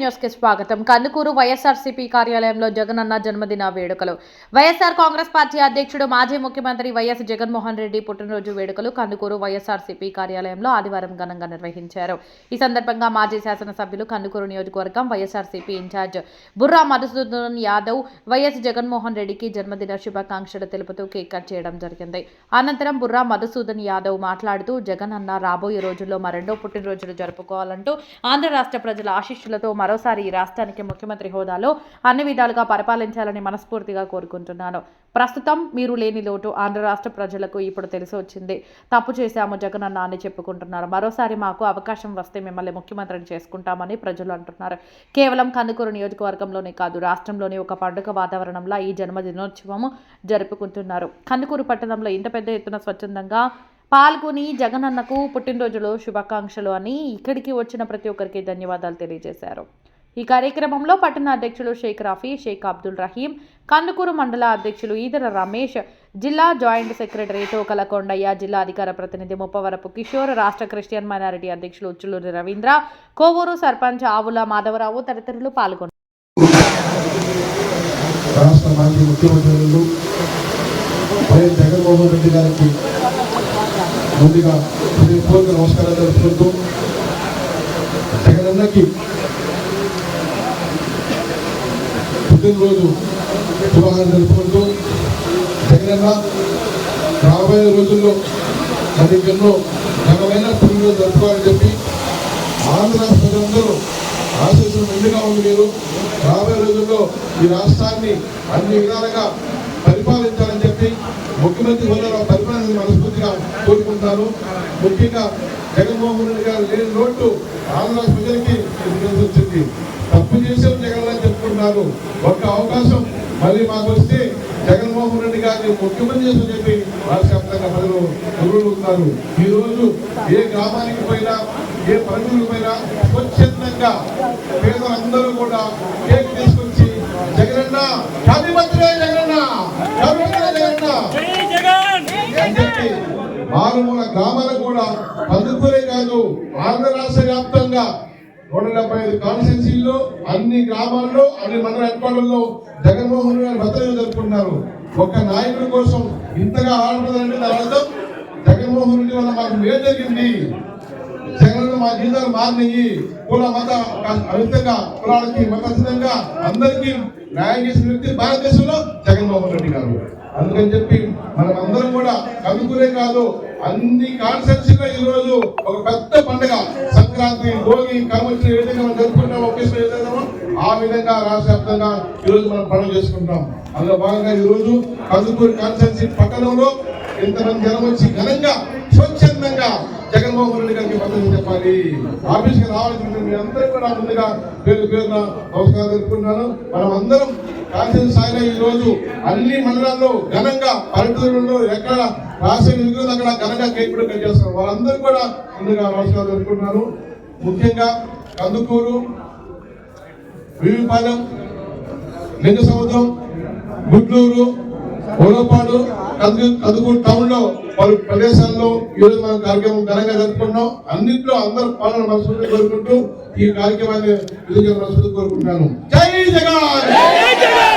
న్యూస్కి స్వాగతం. కందుకూరు వైఎస్ఆర్సీపీ కార్యాలయంలో జగనన్న జన్మదిన వేడుకలు. వైఎస్ఆర్ కాంగ్రెస్ పార్టీ అధ్యక్షుడు మాజీ ముఖ్యమంత్రి వైఎస్ జగన్మోహన్ రెడ్డి పుట్టినరోజు వేడుకలు కందుకూరు వైఎస్ఆర్సీపీ కార్యాలయంలో ఆదివారం ఘనంగా నిర్వహించారు. ఈ సందర్భంగా మాజీ శాసనసభ్యులు కందుకూరు నియోజకవర్గం YSRCP incharge Burra Madhusudan Yadav YS Jaganmohan రెడ్డికి జన్మదిన శుభాకాంక్షలు తెలుపుతూ కేక్ కట్ చేయడం జరిగింది. అనంతరం బుర్రా మధుసూదన్ యాదవ్ మాట్లాడుతూ జగన్ అన్న రాబోయే రోజుల్లో మరెండో పుట్టినరోజులు జరుపుకోవాలంటూ ఆంధ్ర రాష్ట్ర ప్రజల ఆశీస్సులతో మరోసారి ఈ రాష్ట్రానికి ముఖ్యమంత్రి హోదాలో అన్ని విధాలుగా పరిపాలించాలని మనస్ఫూర్తిగా కోరుకుంటున్నాను. ప్రస్తుతం మీరు లేని లోటు ఆంధ్ర రాష్ట్ర ప్రజలకు ఇప్పుడు తెలిసి వచ్చింది. తప్పు చేశాము జగన్ అన్న అని చెప్పుకుంటున్నారు. మరోసారి మాకు అవకాశం వస్తే మిమ్మల్ని ముఖ్యమంత్రిని చేసుకుంటామని ప్రజలు అంటున్నారు. కేవలం కందుకూరు నియోజకవర్గంలోనే కాదు రాష్ట్రంలోని ఒక పండుగ వాతావరణంలో ఈ జన్మదినోత్సవం జరుపుకుంటున్నారు. కందుకూరు పట్టణంలో ఇంత పెద్ద ఎత్తున స్వచ్ఛందంగా పాల్గొని జగనన్నకు పుట్టినరోజులో శుభాకాంక్షలు అని ఇక్కడికి వచ్చిన ప్రతి ఒక్కరికి ధన్యవాదాలు తెలియజేశారు. ఈ కార్యక్రమంలో పట్టణ అధ్యక్షులు షేక్ రఫీ షేక్ అబ్దుల్ రహీం కందుకూరు మండల అధ్యక్షులు ఈదర రమేష్ జిల్లా జాయింట్ సెక్రటరీ టోకల కొండయ్య జిల్లా అధికార ప్రతినిధి ముప్పవరపు కిషోర్ రాష్ట్ర క్రిస్టియన్ మైనారిటీ అధ్యక్షులు ఉచ్చులూరి రవీంద్ర కోవూరు సర్పంచ్ ఆవుల మాధవరావు తదితరులు పాల్గొన్నారు. రాష్ట్ర మాజీ ముఖ్యమంత్రులు వైఎస్ జగన్మోహన్ రెడ్డి గారికి ముందుగా హృదయపూర్వక నమస్కారాలు జరుపుకుంటూ జగనన్నకి పుట్టినరోజు శుభాకాంక్షలు జరుపుకుంటూ జగనన్న రాబోయే రోజుల్లో మరి ఎన్నో ఘనమైన పుట్టినరోజు జరుపుకోవాలని చెప్పి ఆంధ్ర ప్రజలందరూ ఆశీస్సులు ముందుగా ఉంది మీరు. రాబోయే రోజుల్లో ఈ రాష్ట్రాన్ని అన్ని విధాలుగా పరిపాలించాలని ముఖ్యమంత్రి హోదాలో పరిపాలన మనస్ఫూర్తిగా కోరుకుంటాను. ముఖ్యంగా జగన్మోహన్ రెడ్డి గారు లేని లోటు ఆంధ్ర ప్రజలకి వచ్చింది. తప్పు చేసే జగన్ చెప్పుకుంటున్నారు ఒక్క అవకాశం మళ్ళీ మాకు వస్తే జగన్మోహన్ రెడ్డి గారిని ముఖ్యమంత్రి చేసి చెప్పి రాష్ట్ర వ్యాప్తంగా ప్రజలు ఎదుర్కొంటున్నారు ఈరోజు ఏ గ్రామానికి పోయినా ఏ పల్లెటూరుకు పోయినా స్వచ్ఛందంగా పేదలందరూ కూడా కేక్ తీసుకొచ్చి జగనన్న హ్యాపీ బర్త్డే జగనన్న మారుమూల గ్రామాలకు కూడా అందుకునే కాదు ఆంధ్ర రాష్ట్ర వ్యాప్తంగా నూట డెబ్బై ఐదు కాన్స్టిట్యూన్సీల్లో అన్ని గ్రామాల్లో అన్ని మండల హెడ్క్వార్టర్లో జగన్మోహన్ గారు భద్రత జరుపుకుంటున్నారు. ఒక నాయకుడి కోసం ఇంతగా ఆడపడాలంటే దాని అర్థం జగన్మోహన్ రెడ్డి వల్ల మాకు మేలు జరిగింది. జగన్ మా జీవితాలు మారినాయి. కుల మత అమితంగా కులాలకి మత అందరికీ న్యాయం చేసిన వ్యక్తి భారతదేశంలో జగన్మోహన్ రెడ్డి గారు. అందుకని చెప్పి మనం అందరం కూడా కనుకునే కాదు అన్ని కాన్సెప్ట్స్ ఈ రోజు ఒక పెద్ద పండుగ. సంక్రాంతి భోగి కర్మశ్రీ ఏ విధంగా మనం జరుపుకుంటాం ఒకేసారి విధంగా ఆ విధంగా రాష్ట్ర వ్యాప్తంగా ఈ రోజు మనం పండుగ చేసుకుంటాం. అందులో భాగంగా ఈ రోజు కందుకూరు కాన్స్టెన్సీ పట్టణంలో ఇంతమంది జనం వచ్చి ఘనంగా స్వచ్ఛందంగా జగన్మోహన్ రెడ్డి గారికి మద్దతు చెప్పాలి. ఆఫీస్కి రావాల్సింది మీ అందరూ కూడా ముందుగా పేరు పేరున నమస్కారం తెలుపుకుంటున్నాను. మనం అందరం కాసిన స్థాయిలో ఈ రోజు అన్ని మండలాల్లో ఘనంగా పల్లెటూరులో ఎక్కడ రాసిన అక్కడ ఘనంగా కేక్ కూడా కట్ చేస్తారు వాళ్ళందరూ కూడా ముందుగా నమస్కారం తెలుపుకుంటున్నాను ముఖ్యంగా కందుకూరు వివిపాలెం లింగ సముద్రం గుడ్లూరు ఓలపాడు కందు కందుకూరు టౌన్లో పలు ప్రదేశాల్లో ఈరోజు మనం కార్యక్రమం ఘనంగా జరుపుకున్నాం అన్నింటిలో అందరూ పాలన మనసు కోరుకుంటూ ఈ కార్యక్రమాన్ని విజయం కోరుకుంటున్నాను జై జగన్